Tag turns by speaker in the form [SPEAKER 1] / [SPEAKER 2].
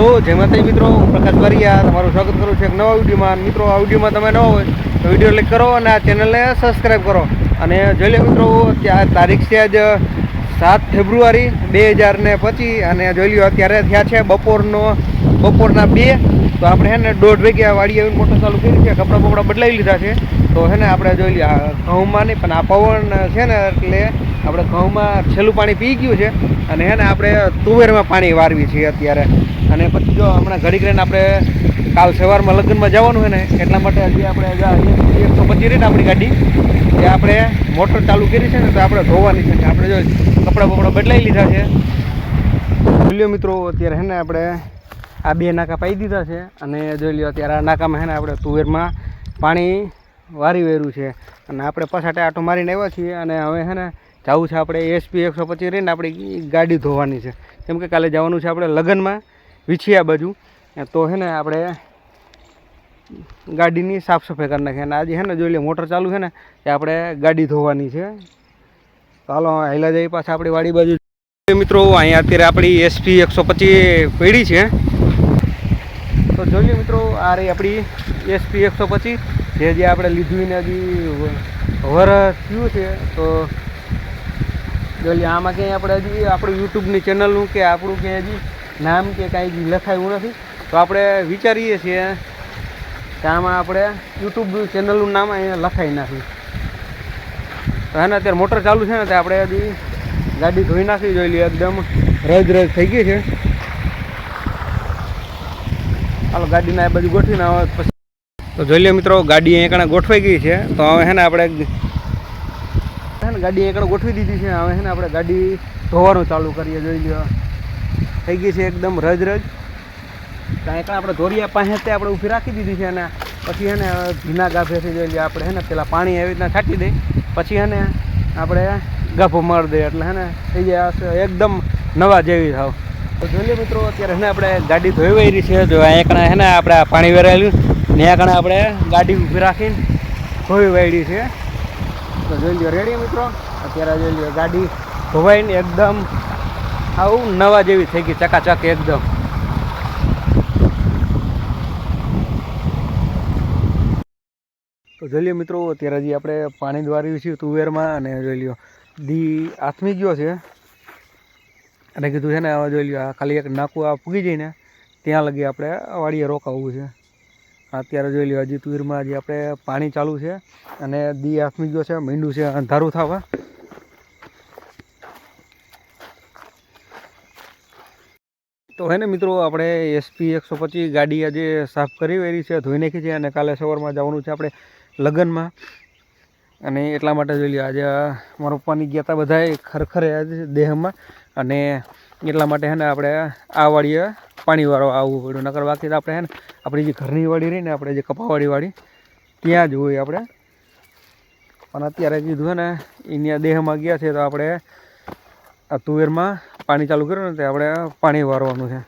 [SPEAKER 1] Hello, જય માતાજી મિત્રો, હું પ્રકાશ બારિયા તમારું સ્વાગત કરું છું એક નવા વિડીયોમાં. મિત્રો, આ વિડીયોમાં તમે ન હોય, તો વીડિયો ક્લિક કરો અને આ ચેનલને સબસ્ક્રાઈબ કરો. અને જોઈ લો મિત્રો અત્યારે તારીખ છે આજ સાત ફેબ્રુઆરી બે હજાર ને પચીસ અને જોઈ લ્યો અત્યારે થયા છે બપોરનો, બપોરના બે. તો આપણે હે ને દોઢ વાગ્યા વાડી આવીને મોટર ચાલુ કરી છે, કપડાં બપડા બદલાવી લીધા છે. તો હે ને આપણે જોઈ લઈએ ઘઉંમાં નહીં, પણ આ પવન છે ને, એટલે આપણે ઘઉંમાં છેલ્લું પાણી પી ગયું છે. અને હે ને આપણે તુવેરમાં પાણી વારવી છીએ અત્યારે. અને પછી જો હમણાં ઘડીક રહીને આપણે કાલ સવારમાં લગ્નમાં જવાનું હોય ને, એટલા માટે હજી આપણે એકસો પચીસ રહીને આપણી ગાડી એ આપણે મોટર ચાલુ કરી છે ને, તો આપણે ધોવાની છે. આપણે જો કપડાં બપડા બદલાવી લીધા છે. જોઈ લો મિત્રો, અત્યારે હે ને આપણે આ બે નાકા પાઈ દીધા છે. અને જોઈ લ્યો અત્યારે આ નાકામાં હે ને આપણે તુવેરમાં પાણી વારી વેરું છે. અને આપણે પછાટે આટો મારીને આવ્યા છીએ. અને હવે હે ને જવું છે આપણે એસપી એકસો પચીસ રહીને આપણી ગાડી ધોવાની છે. કેમ કે કાલે જવાનું છે આપણે લગ્નમાં. વિછિયા બાજુ. તો હે ને આપણે ગાડીની સાફ સફાઈ કરી નાખીએ. અને આજે હે ને જોઈ લે, મોટર ચાલુ છે ને, એ આપણે ગાડી ધોવાની છે. ચાલો હેલા જઈ પાછા આપણી વાડી બાજુ. મિત્રો, અહીંયા અત્યારે આપણી એસપી એકસો પચીસ પેઢી છે. તો જોઈએ મિત્રો, આ રહી આપણી એસપી એકસો પચીસ. જે જે આપણે લીધું ને હજી વરસ થયું છે, તો જોઈએ આમાં ક્યાંય આપણે હજી આપણું યુટ્યુબની ચેનલનું કે આપણું ક્યાંય હજી નામ કે કાંઈ લખાયું નથી. તો આપણે વિચારીએ છીએ કે આમાં આપણે યુટ્યુબ ચેનલનું નામ અહીંયા લખાઈ નાખ્યું. તો એને અત્યારે મોટર ચાલુ છે ને, તે આપણે હજી ગાડી ધોઈ નાખી, જોઈ લઈએ એકદમ રજ રજ થઈ ગઈ છે. હાલો, ગાડીને આ બધું ગોઠવીને આવે પછી તો જોઈ લે મિત્રો, ગાડી અહીંયા ગોઠવાઈ ગઈ છે. તો હવે છે ને આપણે છે ગાડી અહીંયા ગોઠવી દીધી છે. હવે છે ને આપણે ગાડી ધોવાનું ચાલુ કરીએ, જોઈ લ્યો થઈ ગઈ છે એકદમ રજ રજ. કાંઈ કાંઈ આપણે ધોરિયા પાસે તે આપણે ઊભી રાખી દીધી છે અને પછી એને ભીના ગાભેથી જોઈ લઈએ આપણે હે ને પેલા પાણી એવી રીતના છાંટી દઈ પછી છે ને આપણે ગાભો મારી દઈએ એટલે હે ને થઈ જાય એકદમ નવા જેવી થાવ. તો જોઈ લે મિત્રો, અત્યારે હે ને આપણે ગાડી ધોઈ વળી છે, જો અહીંયા કણે છે ને આપણે પાણી વેરાયેલું ને કણે આપણે ગાડી ઊભી રાખીને ધોઈ વાળી છે. તો જોઈ લો રેડી મિત્રો? અત્યારે જોઈ લ્યો, ગાડી ધોવાઈને એકદમ આવું નવા જેવી થઈ ગઈ, ચકાચક એકદમ. તો જોઈ લ્યો મિત્રો, અત્યારે હજી આપણે પાણી દ્વાર્યું છે તુવેરમાં અને જોઈ લ્યો, દી આથમી ગયો છે. અને કીધું છે ને, હવે જોઈ લ્યો, આ ખાલી એક નાકું આ પૂગી જઈને ત્યાં લગી આપણે વાડીએ રોકાવવું છે. અત્યારે જોઈ લ્યો, હજી તુવેરમાં હજી આપણે પાણી ચાલુ છે અને દી આથમી ગયો છે, મીંડું છે, અંધારું થવા. તો હે ને મિત્રો, આપણે એસપી એકસો પચીસ ગાડી આજે સાફ કરી વેરી છે, ધોઈ નાખી છે અને કાલે સવારમાં જવાનું છે આપણે લગ્નમાં. અને એટલા માટે જોઈ લ્યો, આજે મારા પપ્પાની ગયા હતા બધાએ ખરખરે દેહમાં. અને એટલા માટે હે ને આપણે આ વાળીએ પાણીવાળો આવવું પડ્યું. નકર બાકી આપણે હે ને આપણી જે ઘરની વાડી રહી ને, આપણે જે કપાવાળી વાડી, ત્યાં જ હોય આપણે. પણ અત્યારે કીધું ને અહીંયા દેહમાં ગયા છે તો આપણે આ તુવેરમાં પાણી ચાલુ કર્યું ને તે આપણે પાણી વારવાનું છે.